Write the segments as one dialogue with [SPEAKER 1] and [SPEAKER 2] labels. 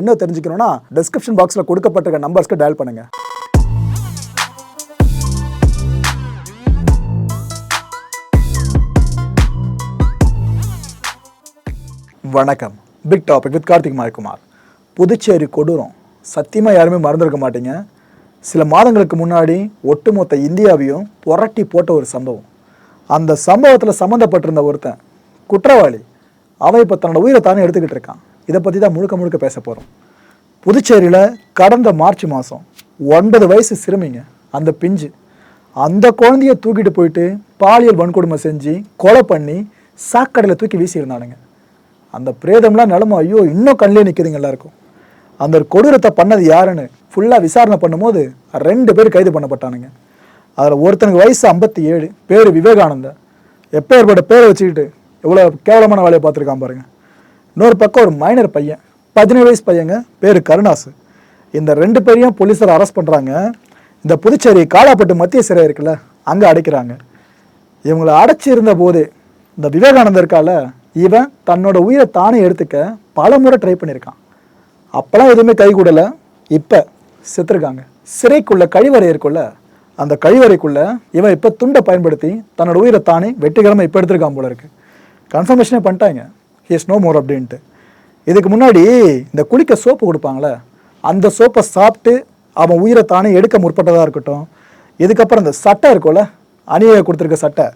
[SPEAKER 1] என்ன தெரிஞ்சுக்கணும்னா டிஸ்கிரிப்ஷன் பாக்ஸில் கொடுக்கப்பட்டிருக்க நம்பர்ஸ்க்கு டயல் பண்ணுங்க. வணக்கம். Big topic with Karthik Mayakumar Puducherry கொடூரம். சத்தியமாக யாருமே மறந்துருக்க மாட்டீங்க. சில மாதங்களுக்கு முன்னாடி ஒட்டுமொத்த இந்தியாவையும் புரட்டி போட்ட ஒரு சம்பவம். அந்த சம்பவத்தில் சம்மந்தப்பட்டிருந்த ஒருத்தன் குற்றவாளி. அவன் இப்போ தன்னோட உயிரை தானே எடுத்துக்கிட்டு இருக்கான். இதை பற்றி தான் முழுக்க முழுக்க பேச போகிறோம் புதுச்சேரியில் கடந்த மார்ச் மாதம் ஒன்பது வயசு சிறுமிங்க அந்த பிஞ்சு. அந்த குழந்தைய தூக்கிட்டு போயிட்டு பாலியல் வன்கொடுமை செஞ்சு கொலை பண்ணி சாக்கடையில் தூக்கி வீசியிருந்தானுங்க. அந்த பிரேதம்லாம் நிலம ஐயோ இன்னும் கண்ணிலே நிற்கிதுங்க எல்லாருக்கும். அந்த கொடூரத்தை பண்ணது யாருன்னு ஃபுல்லாக விசாரணை பண்ணும்போது ரெண்டு பேர் கைது பண்ணப்பட்டானுங்க. அதில் ஒருத்தனுக்கு வயசு ஐம்பத்தி ஏழு பேர் விவேகானந்தா எப்பேற்பட்ட பேரை வச்சுக்கிட்டு எவ்வளோ கேவலமான வேலையை பார்த்துருக்கான் பாருங்கள் இன்னொரு பக்கம் ஒரு மைனர் பையன் பதினேழு வயசு பையங்க பேர் கருணாசு இந்த ரெண்டு பேரையும் போலீஸார் அரெஸ்ட் பண்ணுறாங்க இந்த புதுச்சேரி காலாப்பட்டு மத்திய சிறை இருக்குல்ல அங்கே அடைக்கிறாங்க. இவங்களை அடைச்சிருந்த போது இந்த விவேகானந்தர் இருக்கால இவன் தன்னோட உயிரை தானே எடுத்துக்க பல முறை ட்ரை பண்ணியிருக்கான். அப்போலாம் எதுவுமே கை கூடலை இப்போ செத்துருக்காங்க. சிறைக்குள்ள கழிவறை இருக்குல்ல அந்த கழிவறைக்குள்ள இவன் இப்போ துண்டை பயன்படுத்தி தன்னோட உயிரை தானே வெற்றிகரமாக இப்போ எடுத்திருக்கான் போல இருக்கு. கன்ஃபர்மேஷனே பண்ணிட்டாங்க. ஹிஸ் நோ மோர் அப்படின்ட்டு இதுக்கு முன்னாடி இந்த குளிக்க சோப்பு கொடுப்பாங்களே அந்த சோப்பை சாப்பிட்டு அவன் உயிரை தானே எடுக்க முற்பட்டதாக இருக்கட்டும். இதுக்கப்புறம் இந்த சட்டை இருக்கும்ல அணியை கொடுத்துருக்க சட்டை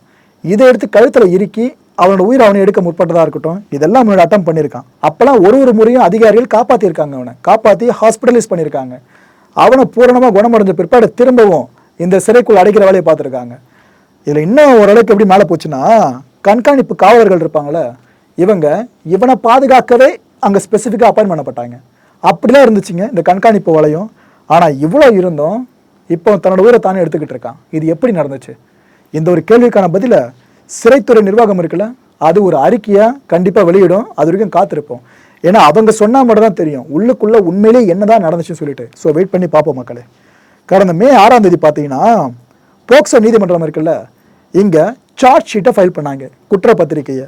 [SPEAKER 1] இதை எடுத்து கழுத்தில் இறுக்கி அவனோட உயிரை அவனை எடுக்க முற்பட்டதாக இருக்கட்டும். இதெல்லாம் அவனோட அட்டம் பண்ணியிருக்கான். அப்போல்லாம் ஒரு ஒரு முறையும் அதிகாரிகள் காப்பாற்றிருக்காங்க அவனை. காப்பாற்றி ஹாஸ்பிட்டலைஸ் பண்ணியிருக்காங்க. அவனை பூரணமாக குணமடைஞ்ச பிற்பாடு திரும்பவும் இந்த சிறைக்குள் அடைக்கிற வேலையை பார்த்துருக்காங்க. இதில் இன்னும் ஓரளவுக்கு எப்படி மேலே போச்சுன்னா கண்காணிப்பு காவலர்கள் இருப்பாங்களே இவங்க இவனை பாதுகாக்கவே அங்கே ஸ்பெசிஃபிக்காக அப்பாயின் பண்ணப்பட்டாங்க. அப்படிலாம் இருந்துச்சுங்க இந்த கண்காணிப்பு வளையம். ஆனால் இவ்வளோ இருந்தும் இப்போ தன்னோட உயிரை தானே எடுத்துக்கிட்டு இருக்கான். இது எப்படி நடந்துச்சு? இந்த ஒரு கேள்விக்கான பதில சிறைத்துறை நிர்வாகம் இருக்குல்ல அது ஒரு அறிக்கையாக கண்டிப்பாக வெளியிடும். அது வரைக்கும் காத்திருப்போம். ஏன்னா அவங்க சொன்னால் மட்டும் தான் தெரியும். உள்ளுக்குள்ளே உண்மையிலேயே என்னதான் நடந்துச்சுன்னு சொல்லிட்டு. ஸோ வெயிட் பண்ணி பார்ப்போம் மக்களே. கடந்த மே ஆறாம் தேதி பார்த்தீங்கன்னா போக்சோ நீதிமன்றம் இருக்குல்ல இங்கே சார்ஜ் ஷீட்டை ஃபைல் பண்ணாங்க குற்றப்பத்திரிக்கையை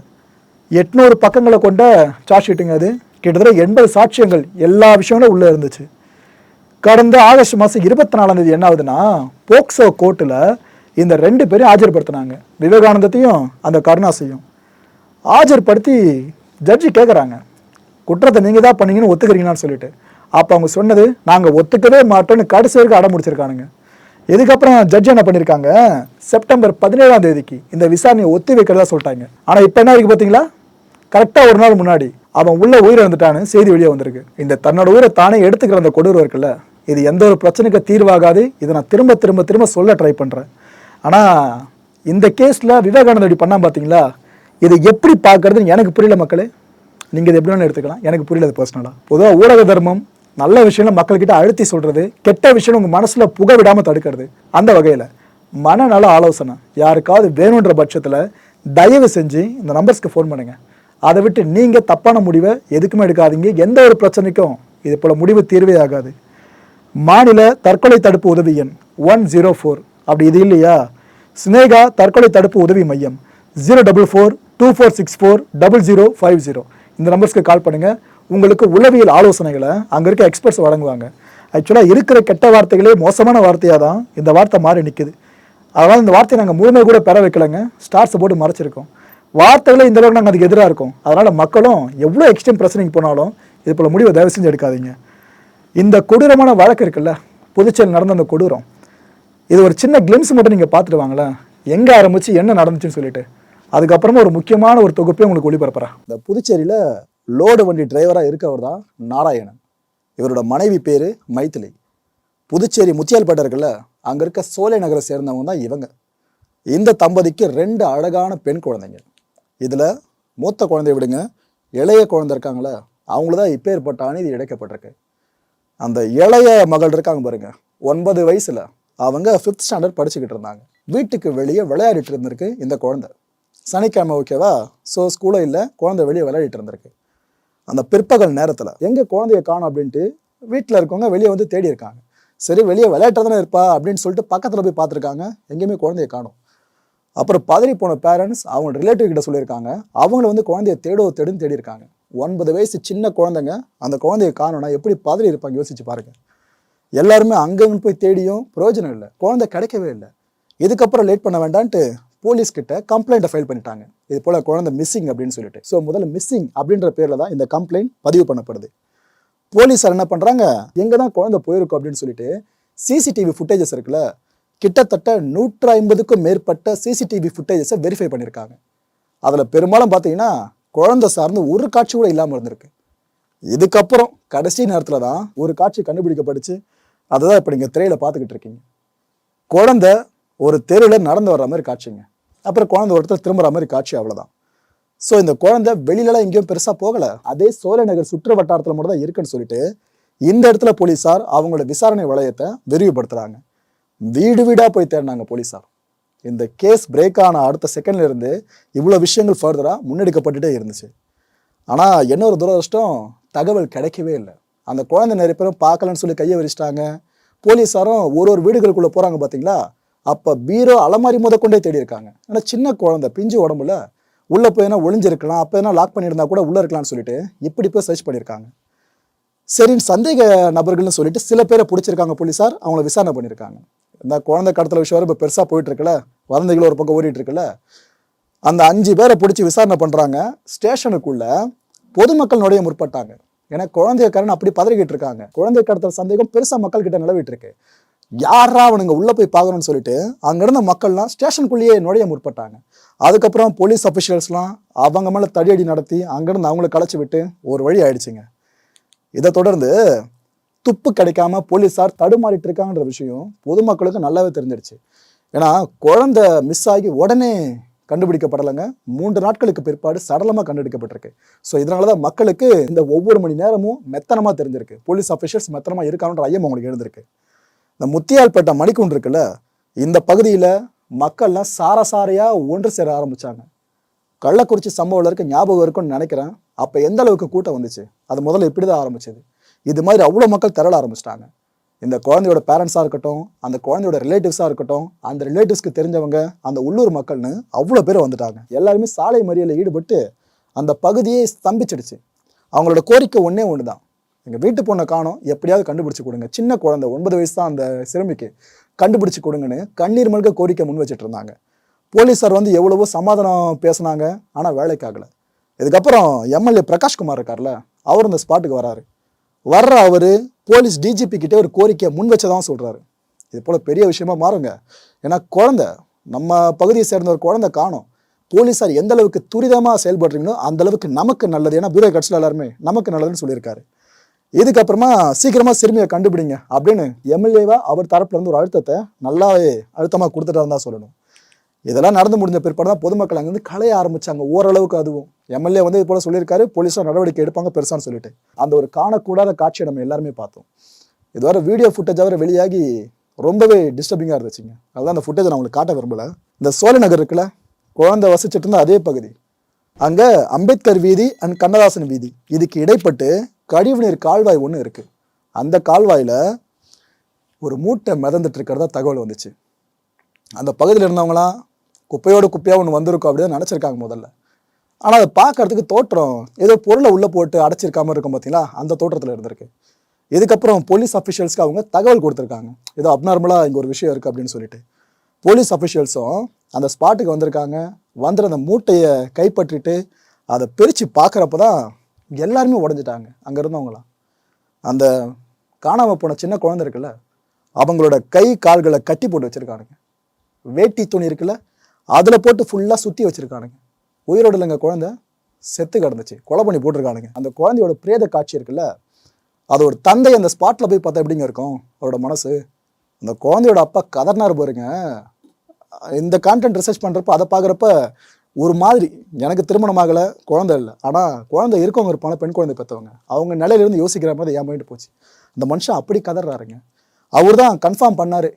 [SPEAKER 1] எட்நூறு பக்கங்களை கொண்ட சார்ஜ் ஷீட்டுங்க அது. கிட்டத்தட்ட எண்பது சாட்சியங்கள் எல்லா விஷயங்களும் உள்ளே இருந்துச்சு. கடந்த ஆகஸ்ட் மாதம் இருபத்தி நாலாம் தேதி என்ன ஆகுதுன்னா போக்சோ கோர்ட்டில் இந்த ரெண்டு பேரையும் ஆஜர்படுத்தினாங்க. விவேகானந்தத்தையும் அந்த கருணாசையும். ஆஜர்படுத்தி ஜட்ஜி கேட்குறாங்க குற்றத்தை நீங்கள் தான் பண்ணீங்கன்னு ஒத்துக்கிறீங்களான்னு சொல்லிட்டு. அப்போ அவங்க சொன்னது நாங்கள் ஒத்துக்கவே மாட்டோம்னு கடைசி வரைக்கும் அடம் முடிச்சிருக்கானுங்க இதுக்கப்புறம் ஜட்ஜ் என்ன பண்ணியிருக்காங்க செப்டம்பர் பதினேழாம் தேதிக்கு இந்த விசாரணையை ஒத்தி வைக்கிறதா சொல்லிட்டாங்க. ஆனால் இப்போ என்ன இருக்கு பார்த்தீங்களா கரெக்டாக ஒரு நாள் முன்னாடி அவன் உள்ள உயிரிழந்துட்டான்னு செய்தி வெளியே வந்திருக்கு. இந்த தன்னோட உயிரை தானே எடுத்துக்கிற அந்த கொடூரம் இருக்குல்ல இது எந்த ஒரு பிரச்சனைக்கு தீர்வாகாது இதை நான் திரும்ப திரும்ப திரும்ப சொல்ல ட்ரை பண்ணுறேன் ஆனால் இந்த கேஸில் விவேகானந்த இப்படி பண்ணால் பார்த்தீங்களா இதை எப்படி பார்க்கறதுன்னு எனக்கு புரியல மக்களே. நீங்கள் இது எப்படி வேணாலும் எடுத்துக்கலாம். எனக்கு புரியல அது பர்சனலாக பொதுவாக ஊடக தர்மம் நல்ல விஷயம் மக்கள்கிட்ட அழுத்தி சொல்கிறது கெட்ட விஷயம் உங்கள் மனசில் புக விடாமல் தடுக்கிறது அந்த வகையில் மனநல ஆலோசனை யாருக்காவது வேணுன்ற பட்சத்தில் தயவு செஞ்சு இந்த நம்பர்ஸ்க்கு ஃபோன் பண்ணுங்கள் அதை விட்டு நீங்கள் தப்பான முடிவை எதுக்குமே எடுக்காதீங்க. எந்த ஒரு பிரச்சனைக்கும் இது போல் முடிவு தீர்வே ஆகாது. மாநில தற்கொலை தடுப்பு உதவி எண் ஒன் ஜீரோ ஃபோர். அப்படி இது இல்லையா? ஸ்னேகா தற்கொலை தடுப்பு உதவி மையம் zero double four two four six four double zero five zero. இந்த நம்பர்ஸ்க்கு கால் பண்ணுங்கள் உங்களுக்கு உளவியல் ஆலோசனைகளை அங்கே இருக்க எக்ஸ்பர்ட்ஸ் வழங்குவாங்க. ஆக்சுவலாக இருக்கிற கெட்ட வார்த்தைகளே மோசமான வார்த்தையாக தான் இந்த வார்த்தை மாறி நிற்குது அதனால் இந்த வார்த்தையை நாங்கள் முழுமை கூட பெற வைக்கலைங்க. ஸ்டார்ஸை போட்டு மறைச்சிருக்கோம். வார்த்தைகளே இந்த அளவுக்கு நாங்கள் அதுக்கு எதிராக இருக்கோம். அதனால் மக்களும் எவ்வளோ எக்ஸ்ட்ரீம் பிரச்சனைக்கு போனாலும் இது போல் முடிவை தயவு செஞ்சு எடுக்காதீங்க. இந்த கொடூரமான வழக்கு இருக்குல்ல புதுச்சேரியில் நடந்த அந்த கொடூரம் இது ஒரு சின்ன கிளிம்ஸ் மட்டும் நீங்கள் பார்த்துட்டு வாங்களேன் எங்கே ஆரம்பிச்சு என்ன நடந்துச்சுன்னு சொல்லிட்டு. அதுக்கப்புறமா ஒரு முக்கியமான ஒரு தொகுப்பே உங்களுக்கு ஒளிபரப்புறேன். இந்த புதுச்சேரியில் லோடு வண்டி டிரைவராக இருக்கவர் தான் நாராயணன். இவரோட மனைவி பேர் மைத்திலி. புதுச்சேரி முத்தியால்பேட்டை இருக்குல்ல அங்கே இருக்க சோலை நகரை சேர்ந்தவங்க தான் இவங்க. இந்த தம்பதிக்கு ரெண்டு அழகான பெண் குழந்தைங்க. இதில் மூத்த குழந்தைய விடுங்க. இளைய குழந்தை இருக்காங்களே அவங்கள தான் இப்போ ஏற்பட்ட அநீதி இழைக்கப்பட்டிருக்கு. அந்த இளைய மகள் இருக்காங்க பாருங்க ஒன்பது வயசில் அவங்க ஃபிஃப்த் ஸ்டாண்டர்ட் படிச்சுக்கிட்டு இருந்தாங்க. வீட்டுக்கு வெளியே விளையாடிட்டு இருந்திருக்கு இந்த குழந்தை. சனிக்கிழமை ஓகேவா ஸோ ஸ்கூலில் இல்லை குழந்தை வெளியே விளையாடிட்டு இருந்திருக்கு. அந்த பிற்பகல் நேரத்தில் எங்கே குழந்தைய காணும் அப்படின்ட்டு வீட்டில் இருக்கவங்க வெளியே வந்து தேடி இருக்காங்க சரி வெளியே விளையாட்டு இருப்பா அப்படின்னு சொல்லிட்டு பக்கத்தில் போய் பார்த்துருக்காங்க எங்கேயுமே குழந்தைய காணும். அப்புறம் பதறி போன பேரண்ட்ஸ் அவங்க ரிலேட்டிவ் கிட்ட சொல்லியிருக்காங்க. அவங்கள வந்து குழந்தைய தேடோ தேடுன்னு தேடி இருக்காங்க ஒன்பது வயசு சின்ன குழந்தைங்க அந்த குழந்தைய காணோன்னா எப்படி பதறி இருப்பாங்க யோசிச்சு பாருங்க. எல்லாருமே அங்கங்கே போய் தேடியும் பிரயோஜனம் இல்லை. குழந்தை கிடைக்கவே இல்லை. இதுக்கப்புறம் லேட் பண்ண வேண்டான்ட்டு போலீஸ்கிட்ட கம்ப்ளைண்ட்டை ஃபைல் பண்ணிட்டாங்க. இது போல் குழந்தை மிஸ்ஸிங் அப்படின்னு சொல்லிட்டு. ஸோ முதல்ல மிஸ்ஸிங் அப்படின்ற பேரில் தான் இந்த கம்ப்ளைண்ட் பதிவு பண்ணப்படுது. போலீஸார் என்ன பண்ணுறாங்க எங்கே தான் குழந்தை போயிருக்கும் அப்படின்னு சொல்லிட்டு சிசிடிவி ஃபுட்டேஜஸ் இருக்குல்ல கிட்டத்தட்ட நூற்று ஐம்பதுக்கும் மேற்பட்ட சிசிடிவி ஃபுட்டேஜஸை வெரிஃபை பண்ணியிருக்காங்க அதில் பெரும்பாலும் பார்த்தீங்கன்னா குழந்தை சார்ந்து ஒரு காட்சி கூட இல்லாமல் இருந்திருக்கு. இதுக்கப்புறம் கடைசி நேரத்தில் தான் ஒரு காட்சி கண்டுபிடிக்கப்பட்டுச்சு அதை தான் இப்போ நீங்கள் திரையில் பார்த்துக்கிட்டு இருக்கீங்க. குழந்தை ஒரு தெருவில் நடந்து வர்ற மாதிரி காட்சிங்க. அப்புறம் குழந்தை ஒரு இடத்துல திரும்புற மாதிரி காட்சி அவ்வளோதான் ஸோ இந்த குழந்தை வெளியிலலாம் எங்கேயும் பெருசாக போகலை. அதே சோழநகர் சுற்று வட்டாரத்தில் மட்டும் தான் இருக்குன்னு சொல்லிட்டு இந்த இடத்துல போலீஸார் அவங்களோட விசாரணை வளையத்தை விரிவுபடுத்துகிறாங்க வீடு வீடாக போய் தேடினாங்க போலீஸார். இந்த கேஸ் பிரேக் ஆன அடுத்த செகண்ட்லேருந்து இவ்வளோ விஷயங்கள் ஃபர்தராக முன்னெடுக்கப்பட்டுட்டே இருந்துச்சு. ஆனால் என்ன ஒரு துரதிருஷ்டம்? தகவல் கிடைக்கவே இல்லை. அந்த குழந்தை நிறைய பேரும் பார்க்கலன்னு சொல்லி கையை விரிச்சிட்டாங்க. போலீஸாரும் ஒரு ஒரு வீடுகளுக்குள்ளே போகிறாங்க பார்த்தீங்களா அப்போ பீரோ அலமாரி முத கொண்டே தேடி இருக்காங்க ஆனால் சின்ன குழந்தை பிஞ்சு உடம்புல. உள்ளே போய் என்ன ஒளிஞ்சிருக்கலாம். அப்போ என்ன லாக் பண்ணியிருந்தா கூட உள்ளே இருக்கலாம்னு சொல்லிட்டு இப்படி போய் சர்ச் பண்ணியிருக்காங்க. சரின்னு சந்தேக நபர்கள்னு சொல்லிட்டு சில பேரை பிடிச்சிருக்காங்க போலீஸார். அவங்கள விசாரணை பண்ணியிருக்காங்க. இந்த குழந்தை கடத்தல விஷயம் இப்போ பெருசாக போயிட்டு இருக்குல்ல வதந்திகள் ஒரு பக்கம் ஓடிட்டு இருக்குல்ல அந்த அஞ்சு பேரை பிடிச்சி விசாரணை பண்ணுறாங்க ஸ்டேஷனுக்குள்ள பொதுமக்கள் நுழைய முற்பட்டாங்க. ஏன்னா குழந்தைய கரண் அப்படி பதறிக்கிட்டு இருக்காங்க குழந்தை கடத்தல் சந்தேகம் பெருசாக மக்கள் கிட்ட நிலவிட்டு இருக்கு யாரா அவனுங்க உள்ளே போய் பார்க்கணும்னு சொல்லிட்டு அங்கேருந்த மக்கள்லாம் ஸ்டேஷனுக்குள்ளேயே நுழைய முற்பட்டாங்க. அதுக்கப்புறம் போலீஸ் அஃபிஷியல்ஸ்லாம் அவங்க மேலே தடியடி நடத்தி அங்கிருந்து அவங்கள களைச்சி விட்டு ஒரு வழி ஆயிடுச்சுங்க. இதை தொடர்ந்து துப்பு கிடைக்காம போலீஸார் தடுமாறிட்டு இருக்காங்கன்ற விஷயம் பொதுமக்களுக்கு நல்லாவே தெரிஞ்சிருச்சு. ஏன்னா குழந்தை மிஸ் ஆகி உடனே கண்டுபிடிக்கப்படலைங்க. மூன்று நாட்களுக்கு பிற்பாடு சடலமாக கண்டுபிடிக்கப்பட்டிருக்கு. ஸோ இதனால தான் மக்களுக்கு இந்த ஒவ்வொரு மணி நேரமும் மெத்தனமாக தெரிஞ்சிருக்கு. போலீஸ் அஃபிஷியல்ஸ் மெத்தனமாக இருக்காங்கன்ற ஐயம் அவங்களுக்கு எழுந்திருக்கு இந்த முத்தியால்பேட்டை மணிக்குண்டு இருக்குல்ல இந்த பகுதியில் மக்கள்லாம் சாரசாரையாக ஒன்று சேர ஆரம்பிச்சாங்க. கள்ளக்குறிச்சி சம்பவம் இருக்க ஞாபகம் இருக்குன்னு நினைக்கிறேன். அப்போ எந்த அளவுக்கு கூட்டம் வந்துச்சு? அது முதல்ல இப்படி தான் ஆரம்பிச்சது. இது மாதிரி அவ்வளோ மக்கள் திரள ஆரம்பிச்சிட்டாங்க. இந்த குழந்தையோட பேரண்ட்ஸாக இருக்கட்டும் அந்த குழந்தையோட ரிலேட்டிவ்ஸாக இருக்கட்டும் அந்த ரிலேட்டிவ்ஸ்க்கு தெரிஞ்சவங்க அந்த உள்ளூர் மக்கள்னு அவ்வளோ பேர் வந்துட்டாங்க. எல்லாருமே சாலை மறியலில் ஈடுபட்டு அந்த பகுதியே ஸ்தம்பிச்சிடுச்சு. அவங்களோட கோரிக்கை ஒன்றே ஒன்று தான் எங்கள் வீட்டு பொண்ணை காணும் எப்படியாவது கண்டுபிடிச்சி கொடுங்க. சின்ன குழந்தை ஒன்பது வயசு தான் அந்த சிறுமிக்கு கண்டுபிடிச்சி கொடுங்கன்னு கண்ணீர் மல்க கோரிக்கை முன் வச்சுட்டு இருந்தாங்க. போலீஸார் வந்து எவ்வளவோ சமாதானம் பேசுனாங்க ஆனால் வேலைக்காகலை. இதுக்கப்புறம் எம்எல்ஏ பிரகாஷ்குமார் இருக்கார்ல அவர் அந்த ஸ்பாட்டுக்கு வராரு. வர்ற அவர் போலீஸ் டிஜிபி கிட்டே ஒரு கோரிக்கையை முன் வச்சதான் சொல்கிறாரு இது போல் பெரிய விஷயமா மாறுங்க. ஏன்னா குழந்தை நம்ம பகுதியை சேர்ந்த ஒரு குழந்தை காணும். போலீஸார் எந்த அளவுக்கு துரிதமாக செயல்படுறீங்களோ அந்த அளவுக்கு நமக்கு நல்லது. ஏன்னா பியூரோ கட்சியில் எல்லாருமே நமக்கு நல்லதுன்னு சொல்லியிருக்காரு. இதுக்கப்புறமா சீக்கிரமாக சிறுமியை கண்டுபிடிங்க அப்படின்னு எம்எல்ஏவா அவர் தரப்புலேருந்து ஒரு அழுத்தத்தை நல்லாவே அழுத்தமாக கொடுத்துட்டாருன்னு தான் சொல்லணும். இதெல்லாம் நடந்து முடிஞ்ச பிற்பாடு தான் பொதுமக்கள் அங்கேருந்து களைய ஆரம்பிச்சாங்க. ஓரளவுக்கு அதுவும். எம்எல்ஏ வந்து இது போல சொல்லியிருக்காரு. போலீஸார் நடவடிக்கை எடுப்பாங்க பெருசான்னு சொல்லிட்டு. அந்த ஒரு காணக்கூடாத காட்சியை நம்ம எல்லாருமே பார்த்தோம். இதுவரை வீடியோ ஃபுட்டேஜ் அவரை வெளியாகி ரொம்பவே டிஸ்டர்பிங்காக இருந்துச்சுங்க. அதுதான் அந்த ஃபுட்டேஜை நான் உங்களுக்கு காட்ட விரும்பல. இந்த சோழ நகர் இருக்குல்ல குழந்தை வசிச்சிட்டு இருந்த அதே பகுதி. அங்கே அம்பேத்கர் வீதி அண்ட் கண்ணதாசன் வீதி. இதுக்கு இடைப்பட்டு கழிவுநீர் கால்வாய் ஒன்று இருக்குது அந்த கால்வாயில் ஒரு மூட்டை மிதந்துட்டு இருக்கிறதா தகவல் வந்துச்சு. அந்த பகுதியில் இருந்தவங்களாம் குப்பையோட குப்பையாக ஒன்று வந்திருக்கும் அப்படின்னு நினச்சிருக்காங்க முதல்ல. ஆனால் அதை பார்க்கறதுக்கு தோற்றம் ஏதோ பொருளை உள்ளே போட்டு அடைச்சிருக்காமல் இருக்கும் பார்த்தீங்களா அந்த தோற்றத்தில் இருந்திருக்கு. இதுக்கப்புறம் போலீஸ் அஃபிஷியல்ஸ்க்கு அவங்க தகவல் கொடுத்துருக்காங்க. ஏதோ அப்நார்மலாக இங்கே ஒரு விஷயம் இருக்குது அப்படின்னு சொல்லிட்டு. போலீஸ் அஃபிஷியல்ஸும் அந்த ஸ்பாட்டுக்கு வந்திருக்காங்க. வந்துட்டு அந்த மூட்டையை கைப்பற்றிட்டு அதை பிரித்து பார்க்குறப்ப தான் எல்லாருமே உடஞ்சிட்டாங்க. அங்கே இருந்தவங்களாம் அந்த காணாமல் போன சின்ன குழந்தை இருக்குல்ல அவங்களோட கை கால்களை கட்டி போட்டு வச்சுருக்கானுங்க. வேட்டி துணி இருக்குல்ல அதில் போட்டு ஃபுல்லாக சுற்றி வச்சுருக்கானுங்க. உயிரோடு இல்லைங்க குழந்தை. செத்து கிடந்துச்சு. கொலை பண்ணி போட்டிருக்கானுங்க. அந்த குழந்தையோட பிரேத காட்சி இருக்குல்ல அது ஒரு தந்தை அந்த ஸ்பாட்டில் போய் பார்த்தா எப்படிங்க இருக்கும்? அவரோட மனசு. அந்த குழந்தையோட அப்பா கதர்னார் பாருங்க. இந்த கான்டென்ட் ரிசர்ச் பண்ணுறப்ப அதை பார்க்குறப்ப ஒரு மாதிரி எனக்கு திருமணம் ஆகலை குழந்தை இல்லை. ஆனால் குழந்தை இருக்கவங்க இருப்பான பெண் குழந்தை பெற்றவங்க. அவங்க நிலையிலேருந்து யோசிக்கிற மாதிரி என் மைண்டு போச்சு. அந்த மனுஷன் அப்படி கதறாருங்க அவர் தான் கன்ஃபார்ம் பண்ணார்.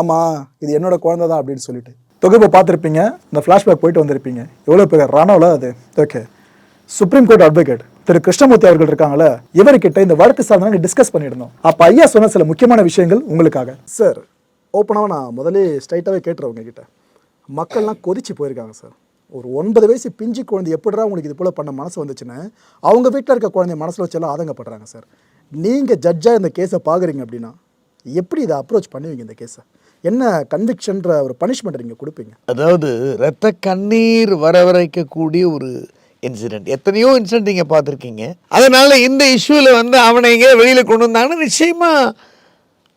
[SPEAKER 1] ஆமாம் இது என்னோட குழந்தை தான் அப்படின்னு சொல்லிட்டு. தொகுப்பை பார்த்துருப்பீங்க இந்த ஃப்ளாஷ்பேக் போயிட்டு வந்திருப்பீங்க. எவ்வளோ பேர் ரணவில் அது? Okay supreme court advocate Thiru Krishnamoorthy அவர்கள் இருக்காங்களே இவர்கிட்ட இந்த வழக்கு சார்ந்த டிஸ்கஸ் பண்ணியிருந்தோம். அப்போ ஐயா சொன்ன சில முக்கியமான விஷயங்கள் உங்களுக்காக. சார் ஓப்பனாக நான் முதலே ஸ்ட்ரைட்டாகவே கேட்டுறவங்க கிட்ட மக்கள்லாம் கொதிச்சு போயிருக்காங்க சார் ஒரு ஒன்பது வயசு பிஞ்சு குழந்தை எப்படிடா உங்களுக்கு இது போல் பண்ண மனசு வந்துச்சுன்னு அவங்க வீட்டில் இருக்க குழந்தைய மனசில் வச்செல்லாம் ஆதங்கப்படுறாங்க சார் நீங்கள் ஜட்ஜாக இந்த கேஸை பார்க்குறீங்க அப்படின்னா எப்படி இதை அப்ரோச் பண்ணுவீங்க இந்த கேஸை என்ன கன்விக்ஷன்ற ஒரு பனிஷ்மெண்ட் நீங்கள் கொடுப்பீங்க?
[SPEAKER 2] அதாவது ரத்த கண்ணீர் வரவழைக்கக்கூடிய ஒரு இன்சிடென்ட் எத்தனையோ இன்சிடென்ட் நீங்கள் பார்த்துருக்கீங்க. அதனால இந்த இஷ்யூவில் வந்து அவனை எங்கே வெளியில் கொண்டு வந்தாங்கன்னா நிச்சயமாக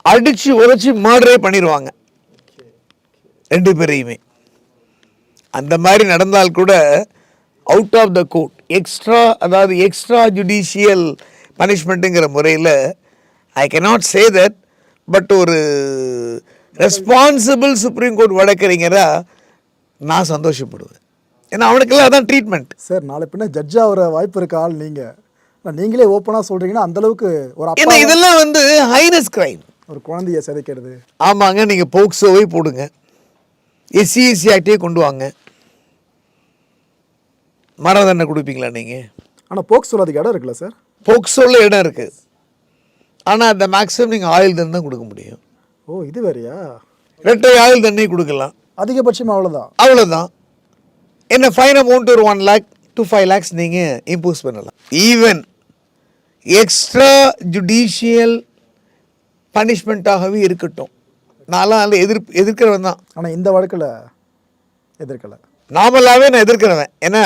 [SPEAKER 2] அடித்து உதச்சி மர்டரே பண்ணிடுவாங்க ரெண்டு பேரையுமே. அந்த மாதிரி நடந்தால் கூட out of the court extra அதாவது எக்ஸ்ட்ரா ஜுடிஷியல் பனிஷ்மெண்ட்டுங்கிற முறையில் I cannot say that but ஒரு ரெஸ்பான்சிபிள் சுப்ரீம் கோர்ட் வழக்கறிஞரா நான் சந்தோஷப்படுவேன். ஏன்னா அவனுக்கெல்லாம் அதான் ட்ரீட்மெண்ட்
[SPEAKER 1] சார் நாளை பின்ன ஜட்ஜாக வர வாய்ப்பு இருக்க ஆள் நீங்கள் நீங்களே ஓப்பனாக சொல்கிறீங்கன்னா அந்தளவுக்கு ஒரு அப்பா
[SPEAKER 2] ஏன்னா இதெல்லாம் வந்து ஹைனஸ் கிரைம்
[SPEAKER 1] ஒரு குழந்தைய சிதைக்கிறது.
[SPEAKER 2] ஆமாங்க நீங்கள் போக்சோவே போடுங்க. எஸ்சி எஸ்சி ஆக்டே கொண்டு வாங்க. மரண தண்டனை கொடுப்பீங்களா நீங்கள்
[SPEAKER 1] ஆனால் போக்ஸ் அதுக்கு இடம் இருக்குல்ல சார்?
[SPEAKER 2] போக்சோவில் இடம் இருக்குது ஆனால் அந்த மேக்ஸிமம் நீங்கள் தண்டனை தான் கொடுக்க முடியும்.
[SPEAKER 1] ஓ இது வேறையா?
[SPEAKER 2] இரட்டை ஆயுள் தண்டனை கொடுக்கலாம்.
[SPEAKER 1] அதிகபட்சம் அவ்வளோதான்
[SPEAKER 2] அவ்வளோதான் என்ன ஃபைன் அமௌண்ட் ஒரு one lakh to five lakhs நீங்கள் இம்போஸ் பண்ணலாம். ஈவன் எக்ஸ்ட்ரா ஜுடிஷியல் பனிஷ்மெண்ட்டாகவே இருக்கட்டும். நான்லாம் அதில் எதிர் எதிர்க்கிறவன் தான்.
[SPEAKER 1] ஆனால் இந்த வழக்கில் எதிர்க்கலை.
[SPEAKER 2] நார்மலாகவே நான் எதிர்க்கிறவன். ஏன்னா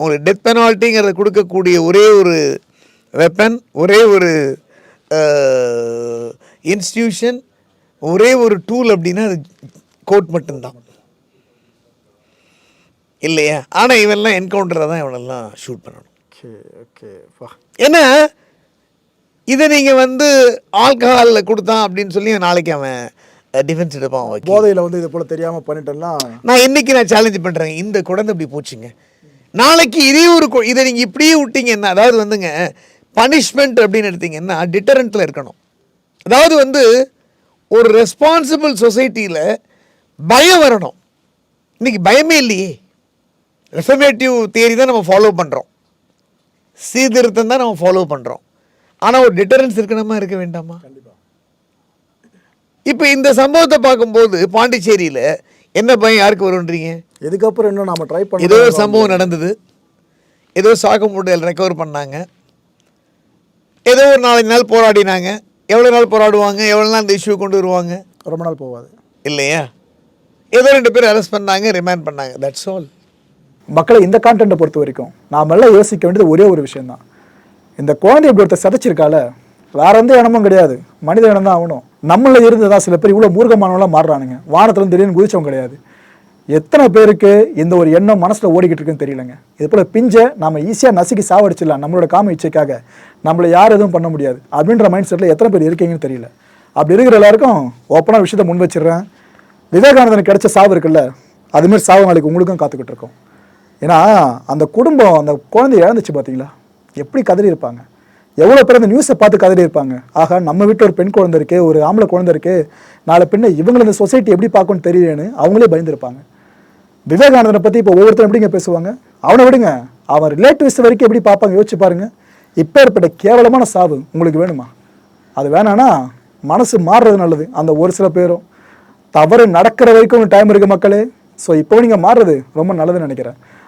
[SPEAKER 2] உங்களுக்கு டெத் பெனால்ட்டிங்கிறத கொடுக்கக்கூடிய ஒரே ஒரு வெப்பன் ஒரே ஒரு இன்ஸ்டியூஷன் ஒரே ஒரு டூல் அப்படின்னா அது கோர்ட் மட்டும்தான். இல்லையா? ஆனால் இவெல்லாம் என்கவுண்டரை தான் இவனெல்லாம் ஷூட் பண்ணணும். ஏன்னா இதை நீங்கள் வந்து ஆல்கஹாலில் கொடுத்தான் அப்படின்னு சொல்லி நாளைக்கு அவன் டிஃபென்ஸ் எடுப்பான் அவன்
[SPEAKER 1] போதையில் வந்து இது போல் தெரியாமல் பண்ணிட்டேன்னா?
[SPEAKER 2] நான் இன்னைக்கு நான் சேலஞ்ச் பண்ணுறேன் இந்த குழந்தை இப்படி போச்சுங்க. நாளைக்கு இதே ஒரு இதை நீங்கள் இப்படியே விட்டீங்கன்னா அதாவது வந்துங்க பனிஷ்மெண்ட் அப்படின்னு எடுத்தீங்கன்னா டிட்டரண்ட்டில் இருக்கணும். அதாவது வந்து ஒரு ரெஸ்பான்சிபிள் சொசைட்டியில் பயம் வரணும். இன்னைக்கு பயமே இல்லையே. ரெஃபர்மேட்டிவ் தியரி தான் நம்ம ஃபாலோ பண்ணுறோம் சீர்திருத்தம் தான் நம்ம ஃபாலோ பண்ணுறோம் ஆனால் ஒரு டிட்டரன்ஸ் இருக்கணுமா இருக்க வேண்டாமா? இப்போ இந்த சம்பவத்தை பார்க்கும்போது பாண்டிச்சேரியில் என்ன பயம் யாருக்கு வரும்ன்றீங்க?
[SPEAKER 1] இதுக்கப்புறம் இன்னும் நாம ட்ரை பண்ண
[SPEAKER 2] ஏதோ சம்பவம் நடந்தது. ஏதோ சாக்கு மூட்டையில் ரெக்கவர் பண்ணாங்க. ஏதோ ஒரு நாலஞ்சு நாள் போராடினாங்க. எவ்வளோ நாள் போராடுவாங்க? எவ்வளோ நாள் இந்த இஷ்யூ கொண்டு வருவாங்க?
[SPEAKER 1] ரொம்ப நாள் போகாது
[SPEAKER 2] இல்லையா? ஏதோ ரெண்டு பேர் அரெஸ்ட் பண்ணாங்க ரிமாண்ட் பண்ணாங்க. தட்ஸ் ஆல்
[SPEAKER 1] மக்களை இந்த கான்டென்ட்டை பொறுத்த வரைக்கும் நாம எல்லாம் யோசிக்க வேண்டியது ஒரே ஒரு விஷயம்தான். இந்த குழந்தை இப்படி ஒருத்தர் சதைச்சிருக்கால வேற எந்த இனமும் கிடையாது. மனித இனம் தான் ஆகணும். நம்மள இருந்து தான் சில பேர் இவ்வளோ மூர்க்கமானவங்களாம் மாறுறானுங்க. வானத்துல திடீர்னு குதிச்சவங்க கிடையாது. எத்தனை பேருக்கு இந்த ஒரு எண்ணம் மனசில் ஓடிக்கிட்டு இருக்குன்னு தெரியலங்க. இது போல் பிஞ்சை நம்ம ஈஸியாக நசுக்கி சாவடிச்சிடலாம் நம்மளோட காம இச்சைக்காக. நம்மளை யார் எதுவும் பண்ண முடியாது. அப்படின்ற மைண்ட் செட்டில் எத்தனை பேர் இருக்கீங்கன்னு தெரியல. அப்படி இருக்கிற எல்லாருக்கும் ஓப்பனாக விஷயத்த முன் வச்சிடுறேன். விவேகானந்தனுக்கு கிடைச்ச சாவு இருக்குல்ல அதுமாரி சாவு நாளைக்கு உங்களுக்கும் காத்துக்கிட்டு இருக்கோம். ஏன்னா அந்த குடும்பம் அந்த குழந்தை இழந்துச்சு பார்த்தீங்களா எப்படி கதறி இருப்பாங்க? எவ்வளோ பேர் அந்த நியூஸை பார்த்து கதறி இருப்பாங்க? ஆகா நம்ம வீட்டில் ஒரு பெண் குழந்தை இருக்குது ஒரு ஆம்பளை குழந்தை இருக்குது நாளை பின்ன இவங்களை இந்த சொசைட்டி எப்படி பார்க்கணும்னு தெரியலன்னு அவங்களே பயந்துருப்பாங்க. விவேகானந்தனை பற்றி இப்போ ஒவ்வொருத்தரும் எப்படிங்க பேசுவாங்க? அவனை விடுங்க. அவன் ரிலேட்டிவ்ஸ் வரைக்கும் எப்படி பார்ப்பாங்க? யோசிச்சு பாருங்க. இப்போ ஏற்பட்ட கேவலமான சாவு உங்களுக்கு வேணுமா? அது வேணான்னா மனசு மாறுறது நல்லது. அந்த ஒரு சில பேரும். தவறு நடக்கிற வரைக்கும் டைம் இருக்கு மக்களே. ஸோ இப்போ நீங்கள் மாறுறது ரொம்ப நல்லதுன்னு நினைக்கிறேன்.